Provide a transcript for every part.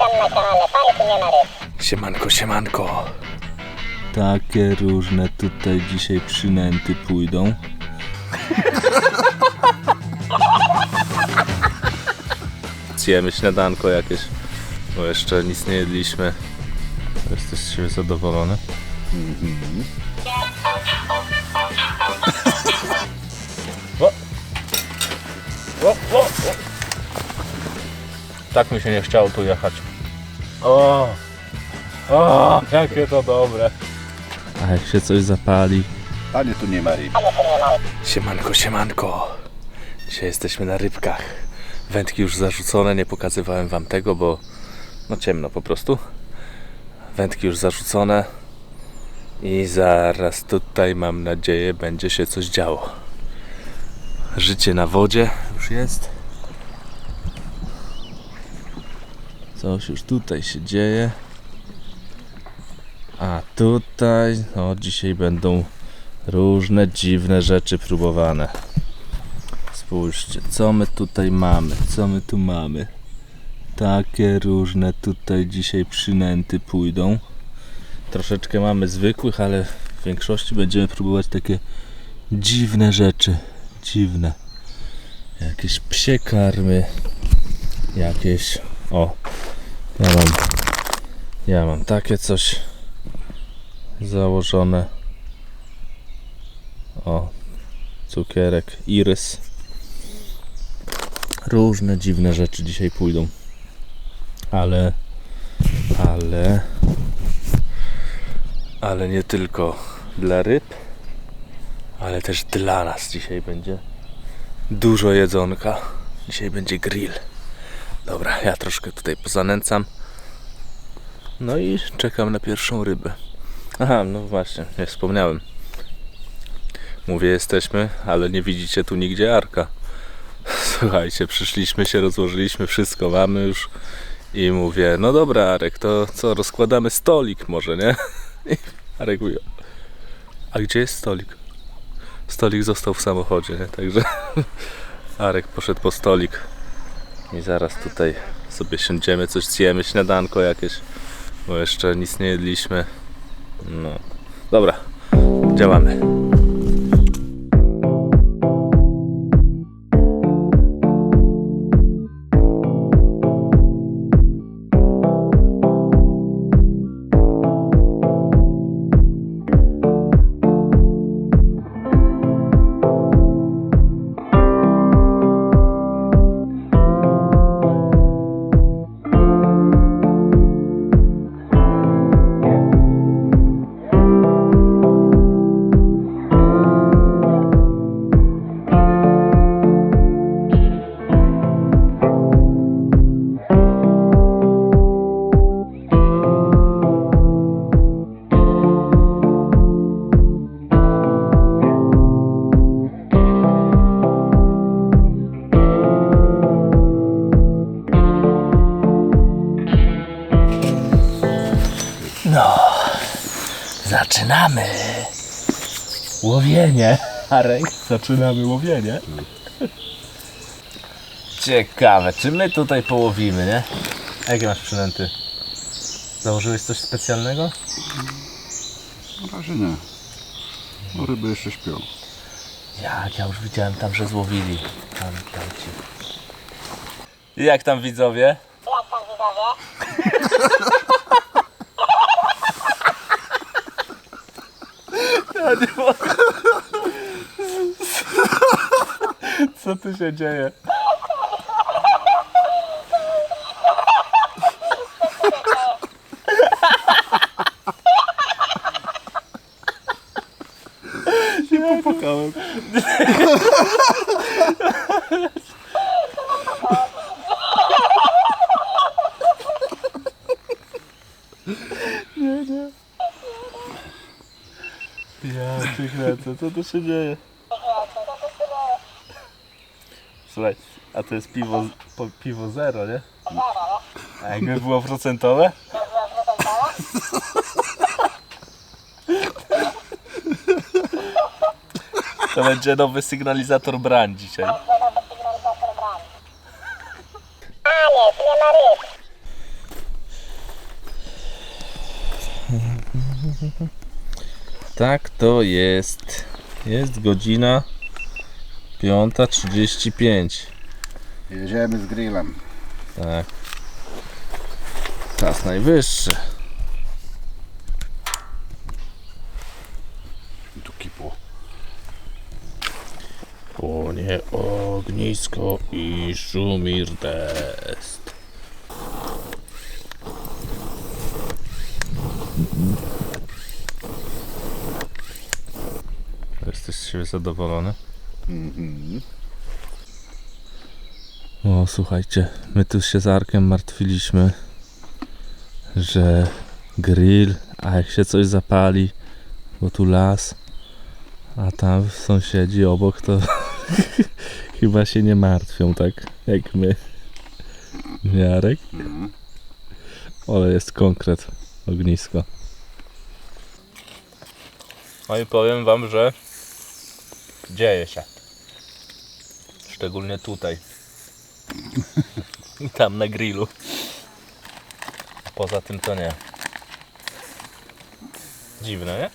Witam na kanale. Siemanko, siemanko. Takie różne tutaj dzisiaj przynęty pójdą. Zjemy śniadanko jakieś, bo jeszcze nic nie jedliśmy. Jesteś z siebie zadowolony? O! O, o, o. Tak mi się nie chciało tu jechać. O! O, jakie to dobre. A jak się coś zapali, Panie, tu nie ma ryb. Siemanko, siemanko. Dzisiaj jesteśmy na rybkach. Wędki już zarzucone, nie pokazywałem wam tego, bo no ciemno po prostu. Wędki już zarzucone i zaraz tutaj mam nadzieję będzie się coś działo. Życie na wodzie już jest. Coś już tutaj się dzieje. A tutaj, no dzisiaj będą różne dziwne rzeczy próbowane. Spójrzcie, co my tutaj mamy, co my tu mamy. Takie różne tutaj dzisiaj przynęty pójdą. Troszeczkę mamy zwykłych, ale w większości będziemy próbować takie dziwne rzeczy. Dziwne. Jakieś psie karmy. Jakieś. O, ja mam. Ja mam takie coś założone. O, cukierek, irys. Różne dziwne rzeczy dzisiaj pójdą. Ale, ale, Ale nie tylko dla ryb, ale też dla nas dzisiaj będzie dużo jedzonka. Dzisiaj będzie grill. Dobra, ja troszkę tutaj pozanęcam. No i czekam na pierwszą rybę. Aha, no właśnie, nie wspomniałem. Mówię, jesteśmy, ale nie widzicie tu nigdzie arka. Słuchajcie, przyszliśmy się, rozłożyliśmy wszystko, mamy już. I mówię, no dobra Arek, to co, rozkładamy stolik może, nie? I Arek mówi, a gdzie jest stolik? Stolik został w samochodzie, nie? Także Arek poszedł po stolik i zaraz tutaj sobie siądziemy, coś zjemy, śniadanko jakieś, bo jeszcze nic nie jedliśmy. No, dobra, działamy. Zaczynamy. Łowienie. Arek, zaczynamy łowienie. Ciekawe, czy my tutaj połowimy, nie? A jakie masz przynęty? Założyłeś coś specjalnego? Na razie nie. No, ryby jeszcze śpią. Jak, ja już widziałem tam, że złowili. Tam, tam ci. Jak tam widzowie? Jak tam widzowie? Co tu się dzieje? Nie popłakałem. co tu się dzieje? Słuchaj, a to jest piwo, po, piwo zero, nie? A jakby było procentowe? To będzie nowy sygnalizator bran dzisiaj. Tak to jest. Jest godzina 5.35. Jedziemy z grillem. Tak. Czas najwyższy. Tu kipło. Płonie ognisko i szumir deszcz. Zadowolony? O, słuchajcie, my tu się z Arkiem martwiliśmy, że grill, a jak się coś zapali, bo tu las, a tam sąsiedzi obok to chyba się nie martwią tak jak my. Jarek? Ale jest konkret ognisko. No i powiem wam, że dzieje się. Szczególnie tutaj. Tam na grillu. Poza tym to nie. Dziwne, nie?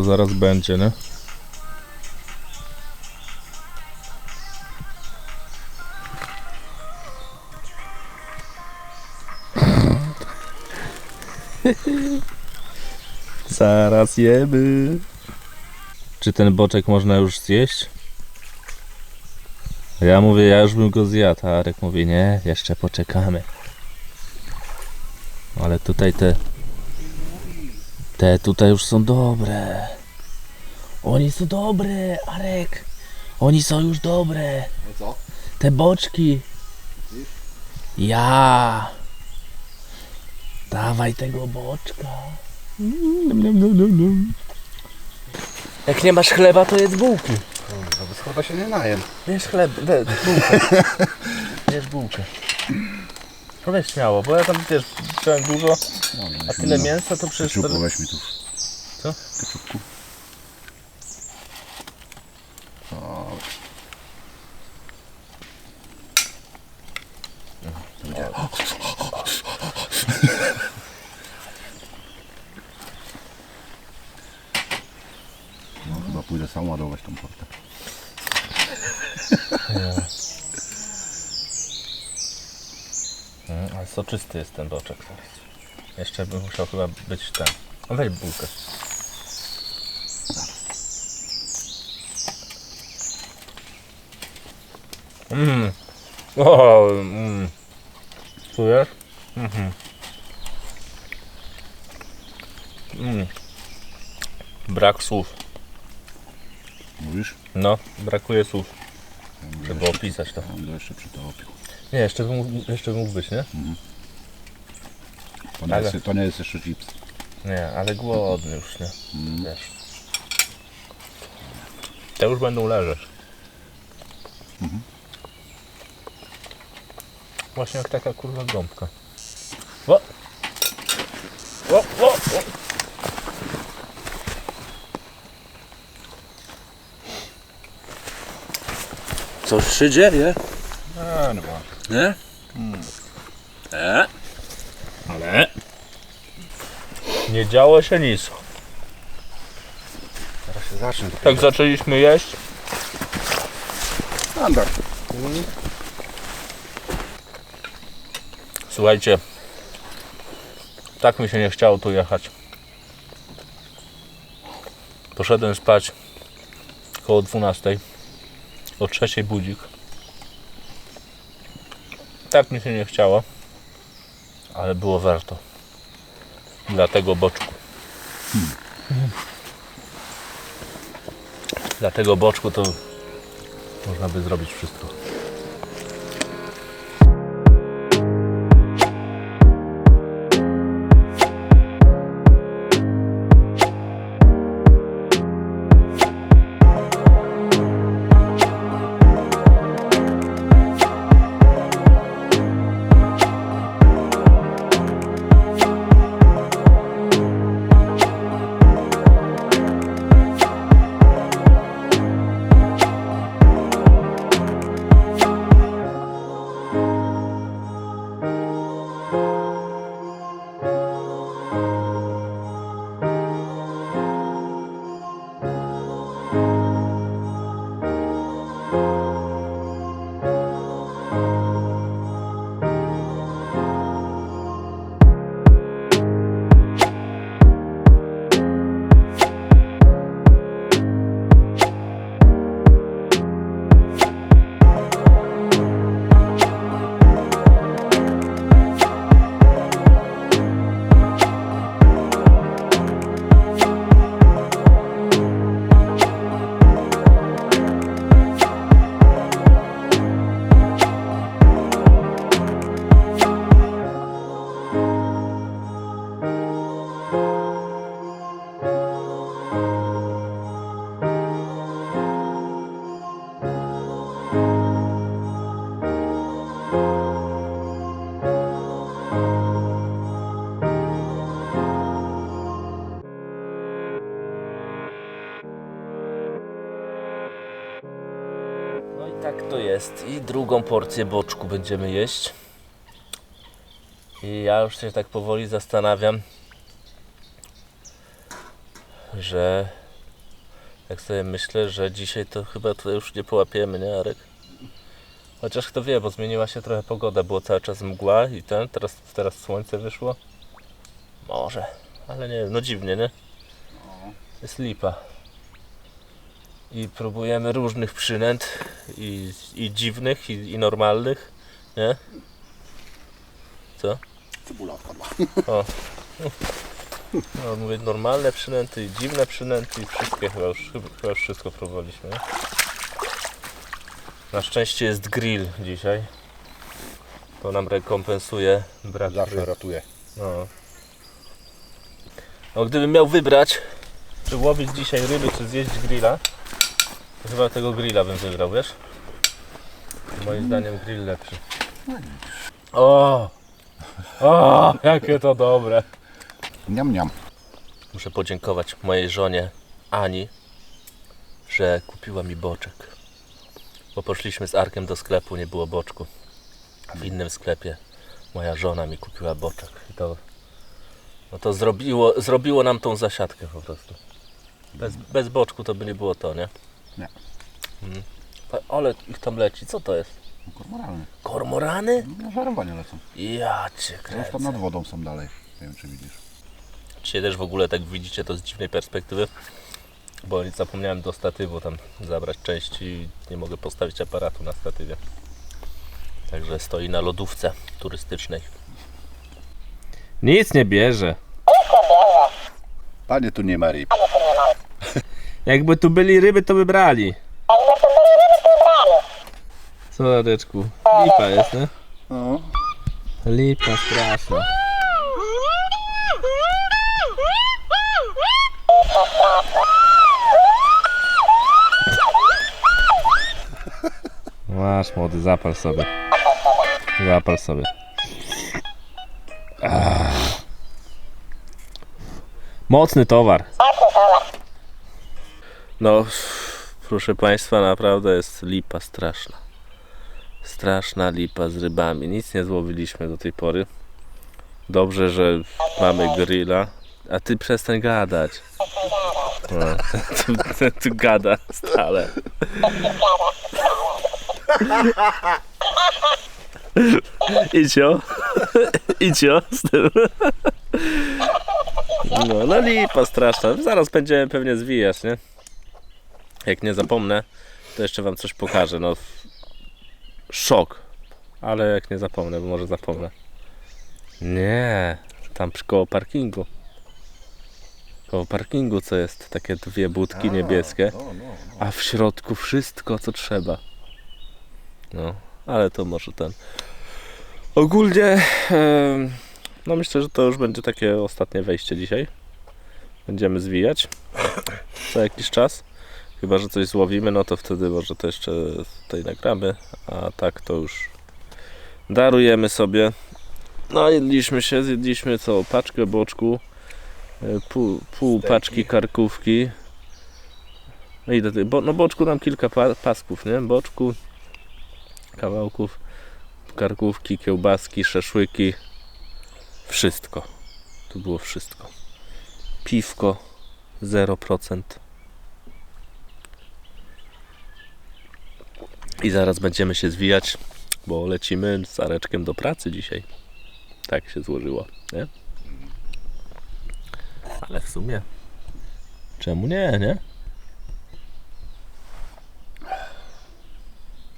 To zaraz będzie, nie? Zaraz jemy. Czy ten boczek można już zjeść? Ja mówię, ja już bym go zjadł, a Arek mówi, nie, jeszcze poczekamy. Ale tutaj te te tutaj już są dobre. Oni są dobre, Arek. Oni są już dobre. No co? Te boczki. Ja. Dawaj tego boczka. Jak nie masz chleba, to jedz bułki. No bez chyba się nie najem. Wiesz chleb, we, bułkę. Wiesz bułkę. No weź śmiało, bo ja tam wiesz, wziąłem dużo, a tyle mięsa to przecież... to- Keczupku weź mi tu. Co? Keczupku. O. No chyba pójdę sam ładować tą portę. Mm, ale soczysty jest ten boczek teraz. Jeszcze by musiał chyba być ten. No weź bułkę. Mmm. O, mm. Czujesz? Mhm. Mm. Brak słów. Mówisz? No, brakuje słów, żeby opisać to. On go jeszcze przytopił. Nie, jeszcze by mógł, jeszcze by mógł być, nie? To nie, Ale- jest, to nie jest jeszcze chips. Nie, ale głodny już, nie? Wiesz. Te już będą leżeć. Właśnie jak taka kurwa gąbka. O! O, o, o. Coś się dzieje, A, no bo. Nie? E? Ale nie działo się nic. Teraz się zacznie. Jak zaczęliśmy jeść, Standard. Słuchajcie, tak mi się nie chciało tu jechać. Poszedłem spać koło 12. O 3 budzik. Tak mi się nie chciało, ale było warto. Dla tego boczku. Dla tego boczku to można by zrobić wszystko. Jest. I drugą porcję boczku będziemy jeść. I ja już się tak powoli zastanawiam, że jak sobie myślę, że dzisiaj to chyba tutaj już nie połapiemy, nie Arek? Chociaż kto wie, bo zmieniła się trochę pogoda, było cały czas mgła i ten, teraz, teraz słońce wyszło. Może, ale nie no dziwnie, nie? Jest lipa. I próbujemy różnych przynęt i, i dziwnych, i, i normalnych, nie? Co? Cebula odpadła. O. No, mówię, normalne przynęty i dziwne przynęty i wszystkie chyba już, chyba już wszystko próbowaliśmy. nie? Na szczęście jest grill dzisiaj. To nam rekompensuje brak Zawsze ratuje. No. no gdybym miał wybrać, czy łowić dzisiaj ryby, czy zjeść grilla, chyba tego grilla bym wybrał, wiesz? Moim zdaniem grill lepszy. O! O! Jakie to dobre! Niam, niam. Muszę podziękować mojej żonie Ani, że kupiła mi boczek. Bo poszliśmy z Arkiem do sklepu, nie było boczku. W innym sklepie moja żona mi kupiła boczek. I to, no to zrobiło, zrobiło nam tą zasiadkę po prostu. Bez, bez boczku to by nie było to, nie? Nie. A- Ale ich tam leci. Co to jest? No, Kormoralny. Kormorany? Na żarowanie lecą. Ja cię Już kręcę. tam nad wodą są dalej. Nie wiem czy widzisz. Dzisiaj też w ogóle tak widzicie to z dziwnej perspektywy, bo zapomniałem do statywu tam zabrać części i nie mogę postawić aparatu na statywie. Także stoi na lodówce turystycznej. Nic nie bierze. Panie tu nie ma ryb. Jakby tu byli ryby, to by brali. Co Radeczku? Lipa jest, nie? No. Lipa straszna. Masz młody, zapal sobie. Zapal sobie. Ah. Mocny towar. No, proszę Państwa, naprawdę jest lipa straszna. Straszna lipa z rybami. Nic nie złowiliśmy do tej pory. Dobrze, że mamy grilla. A ty przestań gadać. Tu, tu, tu gada stale. Idzie? Idzie z tym. No, no lipa straszna. Zaraz będziemy pewnie zwijać, nie? Jak nie zapomnę, to jeszcze wam coś pokażę. No, szok. Ale jak nie zapomnę, bo może zapomnę. Nie, tam przy koło parkingu. Koło parkingu co jest? Takie dwie budki niebieskie. No, no. A w środku wszystko co trzeba. No, ale to może ten. Ogólnie, no myślę, że to już będzie takie ostatnie wejście dzisiaj. Będziemy zwijać co jakiś czas. Chyba, że coś złowimy, no to wtedy może to jeszcze tutaj nagramy. A tak to już darujemy sobie. No, jedliśmy się, zjedliśmy co? Paczkę boczku, e, pół, pół paczki karkówki. No i do tej, bo, no boczku nam kilka pa, pasków, nie? Boczku, kawałków, karkówki, kiełbaski, szaszłyki. Wszystko. Tu było wszystko. Piwko 0%. I zaraz będziemy się zwijać. bo lecimy z Areczkiem do pracy dzisiaj. Tak się złożyło, nie? Ale w sumie czemu nie, nie?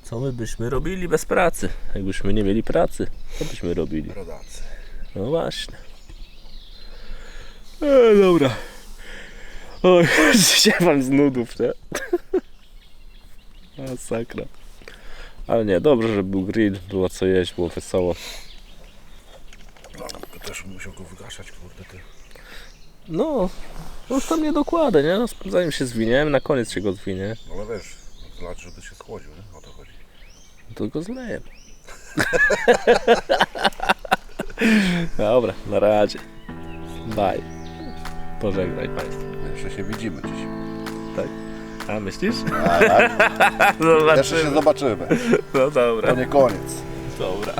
Co my byśmy robili bez pracy? Jakbyśmy nie mieli pracy, co byśmy robili? Rodacy. No właśnie. E, dobra. Oj, ziewam z nudów, nie? Masakra. Ale nie, dobrze, że był grill, było co jeść, było wesoło. No, też musiał go wygaszać, kurde ty. No, już tam nie dokładę, nie? No, zanim się zwiniemy, na koniec się go zwinie, No ale wiesz, zlać, żeby się schłodził, nie? O to chodzi. to go zlejemy. Dobra, na razie. Bye. Pożegnaj Państwa. Jeszcze się widzimy dziś. A myślisz? A, tak? Jeszcze się Zobaczymy. No To dobra, nie koniec. dobra.